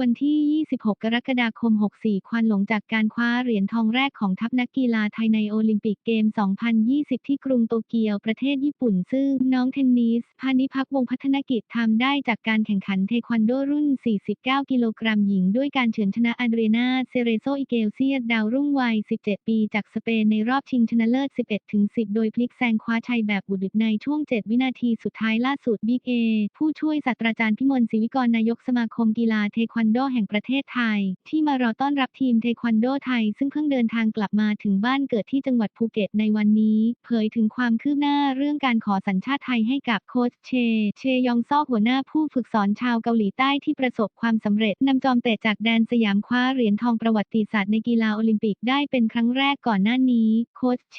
วันที่ 26 กรกฎาคม 64 ควันหลงจากการคว้าเหรียญทองแรกของทัพนักกีฬาไทยในโอลิมปิกเกม 2020 ที่กรุงโตเกียวประเทศญี่ปุ่น ซึ่งน้องเทนนิส พานิพักวงพัฒนกิจทำได้จากการแข่งขันเทควันโดรุ่น 49 กิโลกรัมหญิง ด้วยการเฉือนชนะอันเดรนา เซเรโซ อิเกลเซียดาวรุ่งวัย 17 ปีจากสเปนในรอบชิงชนะเลิศ 11-10 โดยพลิกแซงคว้าชัยแบบบุดวิดในช่วง 7 วินาทีสุดท้ายล่าสุดบิ๊กเอผู้ช่วยศาสตราจารย์พิมลศรีวิกรนายกสมาคมกีฬาเทควันโดแห่งประเทศไทย ที่มารอต้อนรับทีมเทควันโดไทย ซึ่งเพิ่งเดินทางกลับมาถึงบ้านเกิดที่จังหวัดภูเก็ตในวันนี้ เผยถึงความคืบหน้าเรื่องการขอสัญชาติไทยให้กับโค้ชเช เชยองซอกหัวหน้าผู้ฝึกสอนชาวเกาหลีใต้ที่ประสบความสำเร็จนำจอมเตะจากแดนสยามคว้าเหรียญทองประวัติศาสตร์ในกีฬาโอลิมปิกได้เป็นครั้งแรกก่อนหน้านี้ โค้ชเช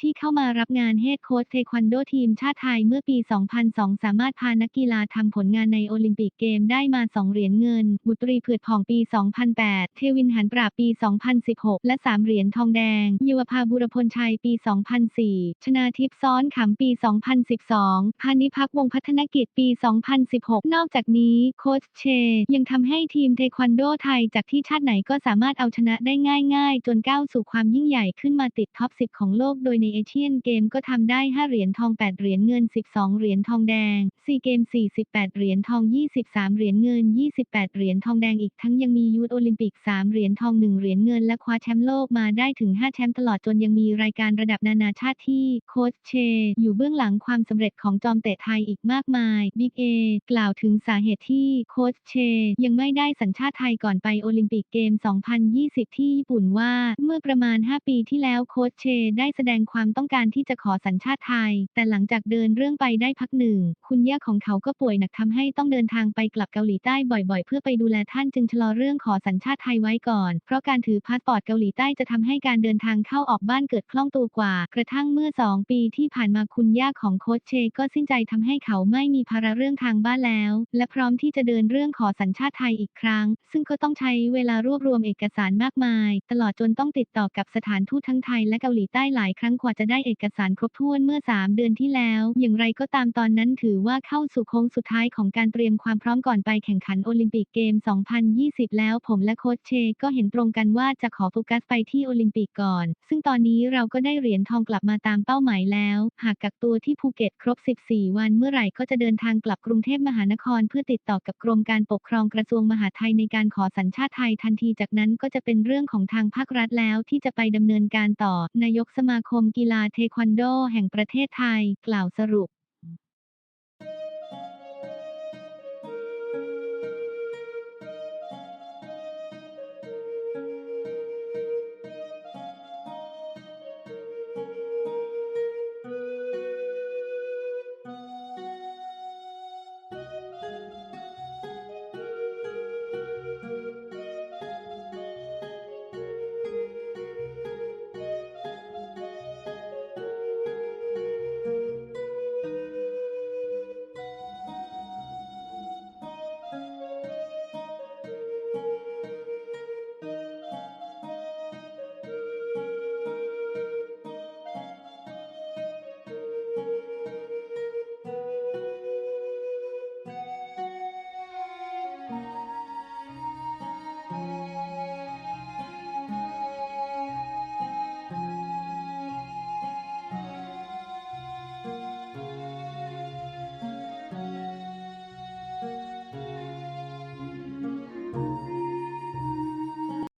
ที่เข้ามารับงานเฮดโค้ชเทควันโดทีมชาติไทยเมื่อปี 2002 สามารถพานักกีฬาทำผลงานในโอลิมปิกเกมได้มา 2 เหรียญเงิน บุตรีเผือดผ่องปี 2008 เทวินหันปราบปี 2016 และ 3 เหรียญทองแดงเยวภาบุรพลชัยปี 2004 ชนาทิพย์ซ้อนขำปี 2012 พานิพักวงพัฒนกิจปี 2016 นอกจากนี้โค้ชเช ยังทำให้ทีมเทควันโดไทยจากที่ชาติไหนก็สามารถเอาชนะได้ง่าย ๆ จนก้าวสู่ความยิ่งใหญ่ขึ้นมาติดท็อป 10 ของโลกโดยในเอเชียนเกมก็ทำได้ 5 เหรียญทอง 8 เหรียญเงิน 12 เหรียญทองแดง 4 เกม 48 เหรียญทอง 23 เหรียญเงิน 28 เหรียญทองแดงอีกทั้งยังมียูทโอลิมปิก 3 เหรียญทอง 1 เหรียญเงินและคว้าแชมป์โลกมาได้ถึง 5 แชมป์ตลอดจนยังมีรายการระดับนานาชาติที่โค้ชเช อยู่เบื้องหลังความสำเร็จของจอมเตะไทยอีกมากมายบิ๊กเอกล่าวถึงสาเหตุที่โค้ชเช ยังไม่ได้สัญชาติไทยก่อนไปโอลิมปิกเกม 2020 ที่ญี่ปุ่นว่า เมื่อประมาณ 5 ปีที่แล้วโค้ชเช ได้แสดงความต้องการที่จะขอสัญชาติไทย แต่หลังจากเดินเรื่องไปได้พักหนึ่ง คุณย่าของเขาก็ป่วยหนักทำให้ต้องเดินทางไปกลับเกาหลีใต้บ่อยๆ เพื่อไปดูแลท่านจึงชะลอเรื่องขอสัญชาติไทยไว้ก่อน เพราะการถือพาสปอร์ตเกาหลีใต้จะทำให้การเดินทางเข้าออกบ้านเกิดคล่องตัวกว่า กระทั่งเมื่อ 2 ปีที่ผ่านมาคุณย่าของโค้ชเชก็สิ้นใจทำให้เขาไม่มีภาระเรื่องทางบ้านแล้ว และพร้อมที่จะเดินเรื่องขอสัญชาติไทยอีกครั้ง ซึ่งก็ต้องใช้เวลารวบรวมเอกสารมากมาย ตลอดจนต้องติดต่อกับสถานทูตทั้งไทยและเกาหลีใต้หลายครั้งกว่าจะได้เอกสารครบถ้วนเมื่อ 3 เดือนที่แล้ว อย่างไรก็ตามตอนนั้นถือว่าเข้าสู่โค้งสุดท้ายของการเตรียมความพร้อมก่อนไปแข่งขันโอลิมปิกเกม2020 แล้วผมและโค้ชเชก็เห็นตรงกันว่าจะขอโฟกัสไปที่โอลิมปิกก่อน ซึ่งตอนนี้เราก็ได้เหรียญทองกลับมาตามเป้าหมายแล้ว หากกักตัวที่ภูเก็ตครบ 14 วันเมื่อไหร่ก็จะเดินทางกลับกรุงเทพมหานคร เพื่อติดต่อกับกรมการปกครองกระทรวงมหาดไทยในการขอสัญชาติไทยทันทีจากนั้นก็จะเป็นเรื่องของทางภาครัฐแล้วที่จะไปดำเนินการต่อ นายกสมาคมกีฬาเทควันโด แห่งประเทศไทย กล่าวสรุป